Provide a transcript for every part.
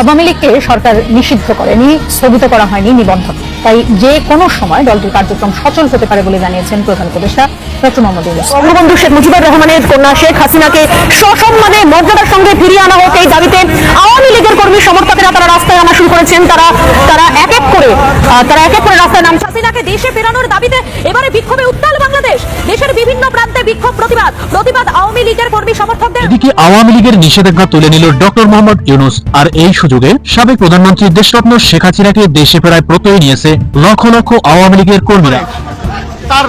আওয়ামী লীগকে সরকার নিষিদ্ধ করেনি, স্থগিত করা হয়নি, নিবন্ধন। তাই যে কোনো সময় দলটির কার্যক্রম সচল হতে পারে বলে জানিয়েছেন প্রধান উপদেষ্টা ডক্টর বঙ্গবন্ধু শেখ মুজিবুর রহমানের কন্যা শেখ হাসিনাকে সসম্মানে মর্যাদার সঙ্গে ফিরিয়ে আনা হোক এই দাবিতে আওয়ামী লীগের কর্মী সমর্থকেরা তারা রাস্তায় আনা শুরু করেছেন। তারা তারা তারা এক করে রাস্তায় নামছে। হাসিনাকে দেশে ফেরানোর দাবিতে এবারে বিক্ষোভে উত্তাল বাংলাদেশ। দেশের বিভিন্ন প্রান্তে বিক্ষোভ প্রতিবাদ। প্রতিবাদ আওয়ামী লীগের কর্মী সমর্থকদের। এদিকে আওয়ামী লীগের নিষেধাজ্ঞা তুলে নিল ডক্টর মোহাম্মদ ইউনুস। আর এই সুযোগে সাবেক প্রধানমন্ত্রী দেশরত্ন শেখ হাসিনাকে দেশে ফেরায় প্রত্যয় নিয়েছে লক্ষ লক্ষ আওয়ামী লীগের কর্মীরা। তার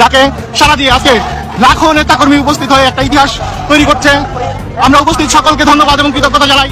ডাকে সারা দিয়ে আজকে লাখো নেতাকর্মী উপস্থিত হয়ে একটা ইতিহাস তৈরি করছে। আমরা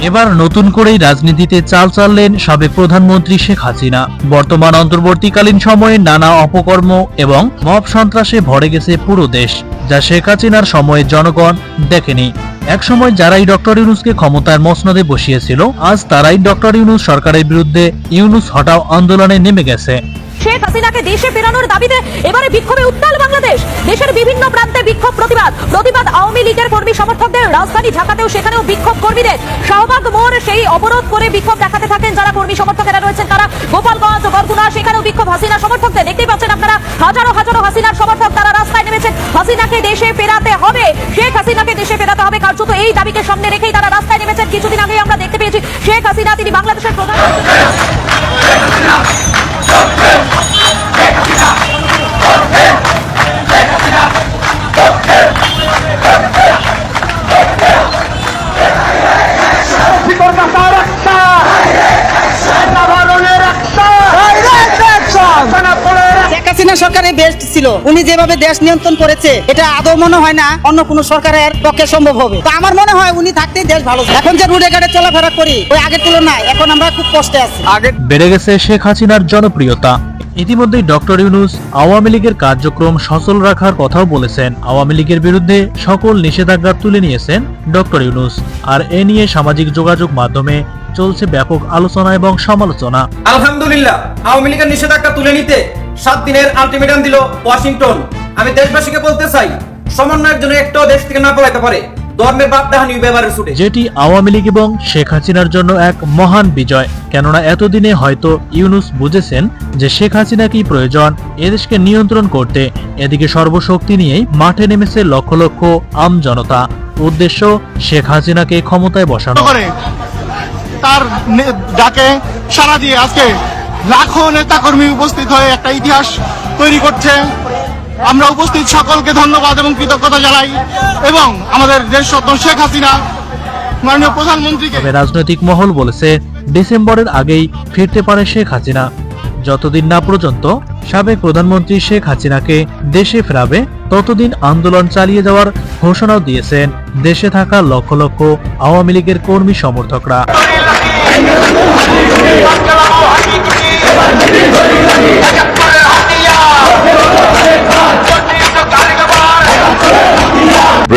এবার নতুন করেই রাজনীতিতে চাল চাললেন সাবেক প্রধানমন্ত্রী শেখ হাসিনা। বর্তমান অন্তর্বর্তীকালীন সময়ে নানা অপকর্ম এবং মব সন্ত্রাসে ভরে গেছে পুরো দেশ, যা শেখ হাসিনার সময়ে জনগণ দেখেনি। একসময় যারাই ডক্টর ইউনুসকে ক্ষমতার মসনদে বসিয়েছিল, আজ তারাই ডক্টর ইউনুস সরকারের বিরুদ্ধে ইউনুস হটাও আন্দোলনে নেমে গেছে। শেখ হাসিনাকে দেশে ফেরানোর দাবিতে। এবারে বিক্ষোভে উত্তাল বাংলাদেশ। দেশের বিভিন্ন প্রান্তে বিক্ষোভ প্রতিবাদ। প্রতিবাদ আওয়ামী লীগের কর্মী সমর্থকদের। রাজধানী ঢাকাতেও সেখানেও বিক্ষোভ কর্মীদের। শাহবাগ মোড় সেই অবরোধ করে বিক্ষোভ দেখাতে থাকেন যারা কর্মী সমর্থকেরা রয়েছেন। তারা গোপালগঞ্জ, বরগুনা, সেখানেও বিক্ষোভ হাসিনা সমর্থকদের। দেখতেই পাচ্ছেন আপনারা হাজারো হাজারো হাসিনার সমর্থক তারা রাস্তায় নেমেছেন। হাসিনাকে দেশে ফেরাতে হবে। শেখ হাসিনাকে দেশে ফেরাতে হবে। কার্যত এই দাবিকে সামনে রেখেই তারা রাস্তায় নেমেছেন। কিছুদিন আগেই আমরা দেখতে পেয়েছি শেখ হাসিনা, তিনি বাংলাদেশের প্রধান শেখ ছিল। উনি যেভাবে দেশ নিয়ন্ত্রণ করেছে, এটা আদৌ মনে হয় না অন্য কোন সরকারের পক্ষে সম্ভব হবে। তো আমার মনে হয় উনি থাকতেই দেশ ভালো এখন যে রুডে ঘাটে চলাফেরা করি, ওই আগের তুলনায় এখন আমরা খুব কষ্টে আছি। আগে বেড়ে গেছে শেখ হাসিনার জনপ্রিয়তা। ইতিমধ্যেই ডক্টর ইউনুস আওয়ামী লীগের কার্যক্রম সচল রাখার কথাও বলেছেন। আওয়ামী লীগের বিরুদ্ধে সকল নিষেধাজ্ঞা তুলে নিয়েছেন ডক্টর ইউনুস। আর এ নিয়ে সামাজিক যোগাযোগ মাধ্যমে চলছে ব্যাপক আলোচনা এবং সমালোচনা। আলহামদুলিল্লাহ, আওয়ামী লীগের নিষেধাজ্ঞা তুলে নিতে সাত দিনের আলটিমেটাম দিল ওয়াশিংটন। আমি দেশবাসীকে বলতে চাই সমন্বয়ের জন্য একটাও দেশ থেকে না পড়াইতে পারে। ধর্মের বাপ দাহানি ব্যবহারের ছুটে। যেটি আওয়ামী লীগ এবং শেখ হাসিনার জন্য এক মহান বিজয়। কেননা এতদিনে হয়তো ইউনুস বুঝেছেন যে শেখ হাসিনাকেই প্রয়োজন এদেশকে নিয়ন্ত্রণ করতে। এদিকে সর্বশক্তি নিয়েই মাঠে নেমেছে লক্ষ লক্ষ আম জনতা। উদ্দেশ্য শেখ হাসিনাকে ক্ষমতায় বসানো। করে তার ডাকে সারা দিয়ে আজকে লাখো নেতাকর্মী উপস্থিত হয়ে একটা ইতিহাস তৈরি করছে। আমরা উপস্থিত সকলকে ধন্যবাদ এবং কৃতজ্ঞতা জানাই এবং আমাদের দেশ দেশরত্ন শেখ হাসিনা মাননীয় প্রধানমন্ত্রীকে রাজনৈতিক মহল বলেছে ডিসেম্বরের আগেই ফিরতে পারে শেখ হাসিনা। যতদিন না পর্যন্ত সাবেক প্রধানমন্ত্রী শেখ হাসিনাকে দেশে ফেরাবে ততদিন আন্দোলন চালিয়ে যাওয়ার ঘোষণাও দিয়েছেন দেশে থাকা লক্ষ লক্ষ আওয়ামী লীগের কর্মী সমর্থকরা।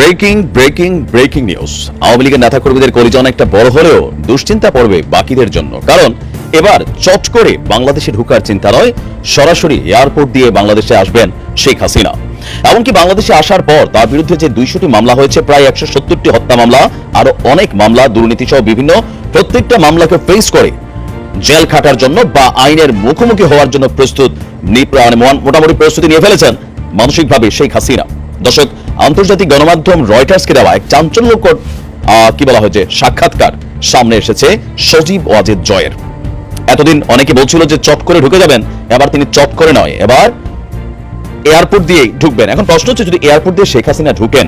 Breaking breaking breaking news. Awami লীগের নেতাকর্মীদের কলিজন একটা বড় হলেও দুশ্চিন্তা পড়বে বাকিদের জন্য। কারণ এবার চট করে বাংলাদেশে ঢুকার চিন্তা নয় সরাসরি এয়ারপোর্ট দিয়ে বাংলাদেশে আসবেন শেখ হাসিনা। এমনকি বাংলাদেশে আসার পর তার বিরুদ্ধে যে দুইশোটি মামলা হয়েছে, প্রায় একশো সত্তরটি হত্যা মামলা, আরও অনেক মামলা দুর্নীতি সহ বিভিন্ন প্রত্যেকটা মামলাকে ফেস করে জেল খাটার জন্য বা আইনের মুখোমুখি হওয়ার জন্য প্রস্তুত মোটামুটি প্রস্তুতি নিয়ে ফেলেছেন মানসিকভাবে শেখ হাসিনা। দর্শক আন্তর্জাতিক গণমাধ্যম রয়টার্সকে দেওয়া এক চাঞ্চল্যকর কি বলা হয়েছে সাক্ষাৎকার সামনে এসেছে সজীব ওয়াজেদ জয়ের। এতদিন অনেকে বলছিল যে, চট করে ঢুকে যাবেন, এবার তিনি চট করে নয়। এবার এয়ারপোর্ট দিয়ে ঢুকবেন। এখন প্রশ্ন হচ্ছে, যদি এয়ারপোর্ট দিয়ে শেখ হাসিনা ঢুকেন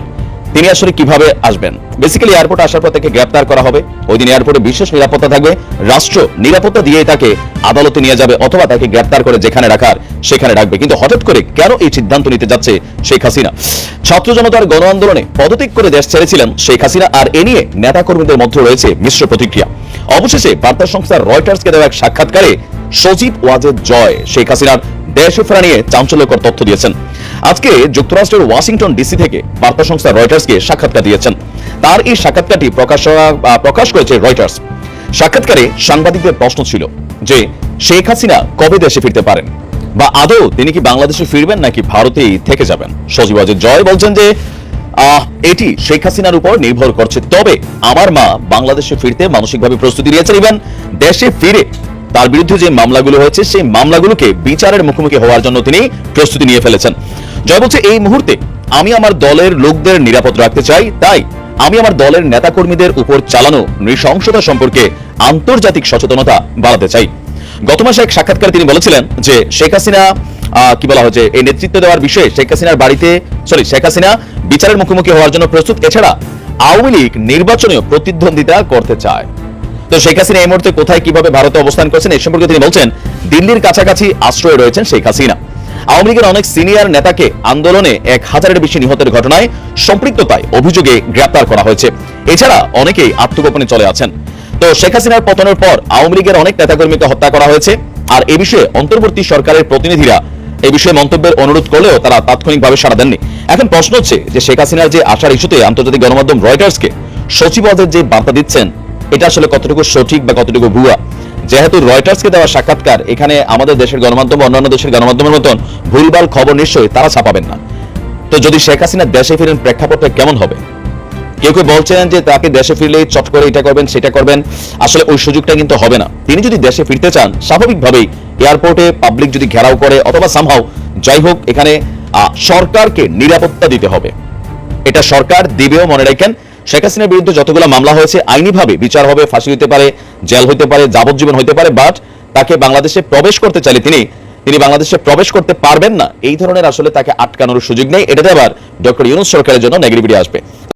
তিনি আসলে কীভাবে আসবেন? বেসিক্যালি এয়ারপোর্টে আসার পর তাকে গ্রেপ্তার করা হবে। ওই দিন এয়ারপোর্টে বিশেষ নিরাপত্তা থাকবে। রাষ্ট্র নিরাপত্তা দিয়েই তাকে আদালতে নিয়ে যাবে অথবা তাকে গ্রেপ্তার করে যেখানে রাখার, সেখানে রাখবে। কিন্তু হঠাৎ করে কেন এই সিদ্ধান্ত নিতে যাচ্ছে শেখ হাসিনা? ছাত্র জনতার গণ আন্দোলনে পদত্যাগ করে দেশ ছেড়েছিলেন শেখ হাসিনা, আর এ নিয়ে নেতাকর্মীদের মধ্যে রয়েছে মিশ্র প্রতিক্রিয়া। অবশেষে বার্তা সংস্থা রয়টার্সকে দেওয়া এক সাক্ষাৎকারে সজীব ওয়াজেদ জয় শেখ হাসিনার দেশে ফেরা নিয়ে চাঞ্চল্যকর তথ্য দিয়েছেন। আজকে যুক্তরাষ্ট্রের ওয়াশিংটন ডিসি থেকে বার্তা সংস্থা রয়টার্সকে সাক্ষাৎকার দিয়েছেন। তার এই সাক্ষাৎকারটি প্রকাশ প্রকাশ করেছে রয়টার্স। সাক্ষাৎকারে সাংবাদিকদের প্রশ্ন ছিল যে, শেখ হাসিনা কবে দেশে ফিরতে পারেন? বা আদৌ তিনি কি বাংলাদেশে ফিরবেন নাকি ভারতেই থেকে যাবেন? সজীব ওয়াজেদ জয় বলছেন যে এটি শেখ হাসিনার উপর নির্ভর করছে। তবে আমার মা বাংলাদেশে ফিরতে মানসিকভাবে প্রস্তুতি নিয়েছেন। এবং দেশে ফিরে তার বিরুদ্ধে যে মামলাগুলো হয়েছে, সেই মামলাগুলোকে বিচারের মুখোমুখি হওয়ার জন্য তিনি প্রস্তুতি নিয়ে ফেলেছেন। জয় বলছে, এই মুহূর্তে আমি আমার দলের লোকদের নিরাপদ রাখতে চাই, তাই আমি আমার দলের নেতাকর্মীদের উপর চালানো নৃশংসতা সম্পর্কে আন্তর্জাতিক সচেতনতা বাড়াতে চাই। গত মাসে এক সাক্ষাৎকারে তিনি বলেছিলেন যে, শেখ হাসিনা কি বলা হচ্ছে এই নেতৃত্ব দেওয়ার বিষয়ে শেখ হাসিনার বাড়িতে, সরি, শেখ হাসিনা বিচারের মুখোমুখি হওয়ার জন্য প্রস্তুত। এছাড়া আওয়ামী লীগ নির্বাচনেও প্রতিদ্বন্দ্বিতা করতে চায়। তো শেখ হাসিনা এই মুহূর্তে কোথায় কীভাবে ভারতে অবস্থান করছেন এই সম্পর্কে তিনি বলছেন, দিল্লির কাছাকাছি আশ্রয়ে রয়েছেন শেখ হাসিনা। আওয়ামী লীগের অনেক সিনিয়র নেতাকে আন্দোলনে এক হাজারের বেশি নিহতের ঘটনায় সম্পৃক্ততায় অভিযোগে গ্রেপ্তার করা হয়েছে। এছাড়া অনেকেই আত্মগোপনে চলে আছেন। তো শেখ হাসিনার পতনের পর আওয়ামী লীগের অনেক নেতাকর্মীকে হত্যা করা হয়েছে। আর এ বিষয়ে অন্তর্বর্তী সরকারের প্রতিনিধিরা এই বিষয়ে মন্তব্যের অনুরোধ করলেও তারা তাৎক্ষণিকভাবে সাড়া দেননি। এখন প্রশ্ন হচ্ছে যে শেখ হাসিনার যে আসার ইস্যুতে আন্তর্জাতিক গণমাধ্যম রয়টার্সকে সচিবালয়ের যে বার্তা দিচ্ছেন এটা আসলে কতটুকু সঠিক বা কতটুকু ভুয়া? যেহেতু রয়টার্সকে দেওয়া সাক্ষাৎকার, এখানে আমাদের দেশের গণমাধ্যম, অন্যান্য দেশের গণমাধ্যমের মতন ভুলভাল খবর নিশ্চয়ই তারা ছাপাবেন না। তো যদি শেখ হাসিনা দেশে ফিরেন, প্রেক্ষাপটটা কেমন হবে? কেউ কেউ বলছেন যে তাকে দেশে ফিরলে চট করে এটা করবেন, সেটা করবেন। আসলে ওই সুযোগটা কিন্তু হবে না। তিনি যদি দেশে ফিরতে চান, স্বাভাবিকভাবেই এয়ারপোর্টে পাবলিক যদি ঘেরাও করে, অথবা সামহাও যাই হোক, এখানে সরকারকে নিরাপত্তা দিতে হবে। এটা সরকার দিবেও মনে রাখেন শেখ হাসিনার বিরুদ্ধে যতগুলো মামলা হয়েছে, আইনিভাবে বিচার হবে, ফাঁসি হতে পারে, জেল হতে পারে, যাবজ্জীবন হতে পারে বাট তাকে বাংলাদেশে প্রবেশ করতে চাইলে তিনি তিনি বাংলাদেশে প্রবেশ করতে পারবেন না। এই ধরনের আসলে তাকে আটকানোর সুযোগ নেই। এটাতে আবার ডক্টর ইউনুস সরকারের জন্য নেগেটিভিটি আসবে।